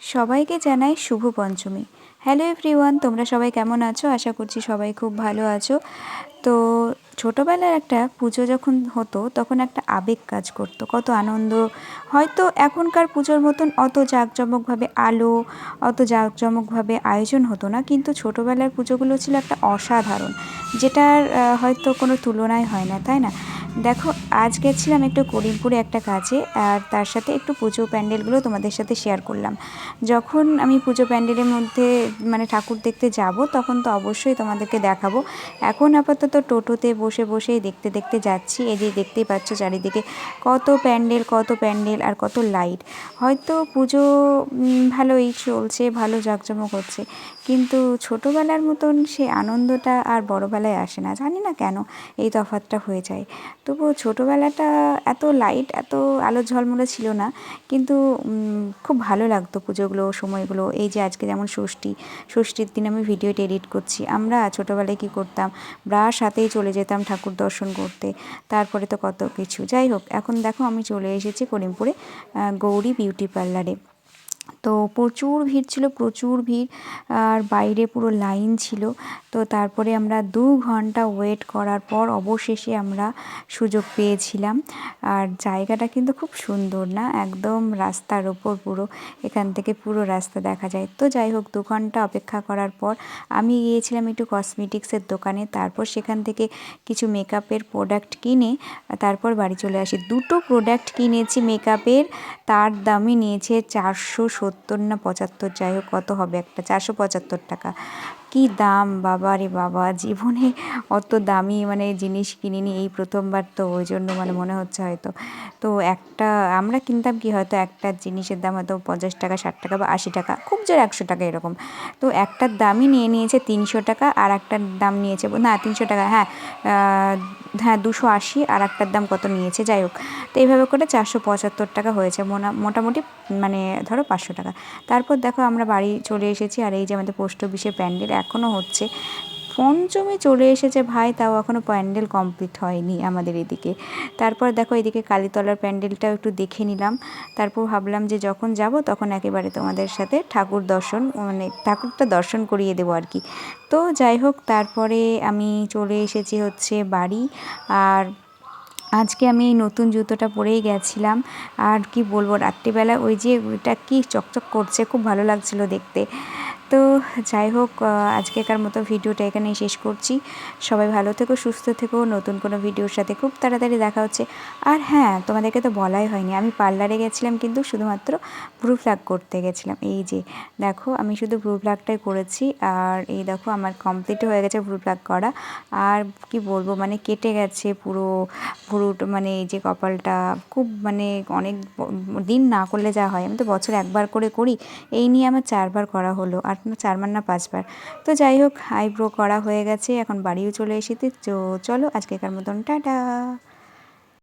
সবাইকে জানাই শুভ পঞ্চমী। Hello everyone তোমরা সবাই কেমন আছো? আশা করছি সবাই খুব ভালো আছো। তো ছোটোবেলার একটা পুজো যখন হতো, তখন একটা আবেগ কাজ করতো, কত আনন্দ। হয়তো এখনকার পুজোর মতন অত জাঁকজমকভাবে আলো, অত জাঁকজমকভাবে আয়োজন হতো না, কিন্তু ছোটোবেলার পুজোগুলো ছিল একটা অসাধারণ, যেটার হয়তো কোনো তুলনাই হয় না, তাই না? দেখো, আজ গেছিলাম একটু করিমপুরে একটা কাজে, আর তার সাথে একটু পুজো প্যান্ডেলগুলো তোমাদের সাথে শেয়ার করলাম। যখন আমি পুজো প্যান্ডেলের মধ্যে মানে ঠাকুর দেখতে যাব, তখন তো অবশ্যই তোমাদেরকে দেখাবো। এখন আপাতত টোটোতে বসে বসেই দেখতে দেখতে যাচ্ছি, এই যে দেখতেই পাচ্ছ চারিদিকে কত প্যান্ডেল কত প্যান্ডেল আর কত লাইট। হয়তো পুজো ভালোই চলছে, ভালো জাঁকজমক হচ্ছে, কিন্তু ছোটোবেলার মতন সে আনন্দটা আর বড়োবেলায় আসে না, জানি না কেন এই তফাতটা হয়ে যায়। তবুও ছোটোবেলাটা এত লাইট এত আলো ঝলমলে ছিল না। কিন্তু খুব ভালো লাগতো পুজোগুলো, সময়গুলো। এই যে আজকে যেমন ষষ্ঠী, ষষ্ঠীর দিন আমি ভিডিওটা এডিট করছি। আমরা ছোটোবেলায় কী করতাম? ব্রাশ হাতেই চলে যেতাম ঠাকুর দর্শন করতে। তারপরে তো কত কিছু। যাই হোক, এখন দেখো আমি চলে এসেছি করিমপুরে গৌরী বিউটি পার্লারে তো প্রচুর ভিড় ছিল, প্রচুর ভিড়, আর বাইরে পুরো লাইন ছিল। তো তারপরে আমরা দু ঘণ্টা ওয়েট করার পর অবশেষে আমরা সুযোগ পেয়েছিলাম। আর জায়গাটা কিন্তু খুব সুন্দর না? একদম রাস্তার ওপর পুরো, এখান থেকে পুরো রাস্তা দেখা যায়। তো যাই হোক, দু ঘণ্টা অপেক্ষা করার পর আমি গিয়েছিলাম একটু কসমেটিক্সের দোকানে, তারপর সেখান থেকে কিছু মেকআপের প্রোডাক্ট কিনে, তারপর বাড়ি চলে আসি। দুটো প্রোডাক্ট কিনেছি মেকআপের তার দামই নিয়েছে চারশো সত্তর সত্তর না পঁচাত্তর যাই হোক কত হবে একটা? চারশো পঁচাত্তর টাকা। কি দাম? বাবা রে বাবা, জীবনে অত দামি মানে জিনিস কিনিনি এই প্রথমবার তো, ওই জন্য মানে মনে হচ্ছে হয়তো। তো একটা, আমরা কিনতাম কি হয়তো একটা জিনিসের দাম হয়তো পঞ্চাশ টাকা, ষাট টাকা বা আশি টাকা, খুব জোর একশো টাকা এরকম। তো একটার দামই নিয়ে নিয়েছে তিনশো টাকা, আর একটার দাম নিয়েছে, না তিনশো টাকা হ্যাঁ হ্যাঁ দুশো আশি, আর একটার দাম কত নিয়েছে, যাই হোক। তো এইভাবে করে চারশো পঁচাত্তর টাকা হয়েছে মোটামুটি মানে ধরো পাঁচশো টাকা। তারপর দেখো আমরা বাড়ি চলে এসেছি, আর এই যে আমাদের পোস্ট অফিসের প্যান্ডেল এখনও হচ্ছে। পঞ্চমী চলে এসেছে ভাই, তাও এখনও প্যান্ডেল কমপ্লিট হয়নি আমাদের এদিকে। তারপর দেখো এদিকে কালীতলার প্যান্ডেলটাও একটু দেখে নিলাম। তারপর ভাবলাম যে যখন যাব তখন একেবারে তোমাদের সাথে ঠাকুর দর্শন মানে ঠাকুরটা দর্শন করিয়ে দেবো আর কি। তো যাই হোক, তারপরে আমি চলে এসেছি হচ্ছে বাড়ি। আর আজকে আমি এই নতুন জুতোটা পরেই গেছিলাম। আর কি বলব, রাত্রিবেলা ওই যে ওইটা কি চকচক করছে, খুব ভালো লাগছিল দেখতে। তো যাই হোক আজকেকার মতো ভিডিওটা এখানেই শেষ করছি। সবাই ভালো থেকো, সুস্থ থেকো, নতুন কোনো ভিডিওর সাথে খুব তাড়াতাড়ি দেখা হচ্ছে। আর হ্যাঁ তোমাদেরকে তো বলাই হয়নি, আমি পার্লারে গেছিলাম কিন্তু শুধুমাত্র ভ্রু ফ্ল্যাগ করতে গেছিলাম। এই যে, দেখো, আমি শুধু ভ্রু ফ্ল্যাগটাই করেছি আর এই দেখো, আমার কমপ্লিট হয়ে গেছে ভ্রু ফ্ল্যাগ করা। আর কি বলব মানে কেটে গেছে পুরো ভ্রু মানে এই যে কপালটা। খুব মানে অনেক দিন না করলে যা হয়, আমি তো বছর একবার করে করি। এই নিয়ে আমার চারবার করা হলো। আর না চারবার না পাঁচবার। তো যাই হোক, আইব্রো করা হয়ে গেছে, এখন বাড়িও চলে এসেছি। তো চলো আজকেকার মতন, টাটা।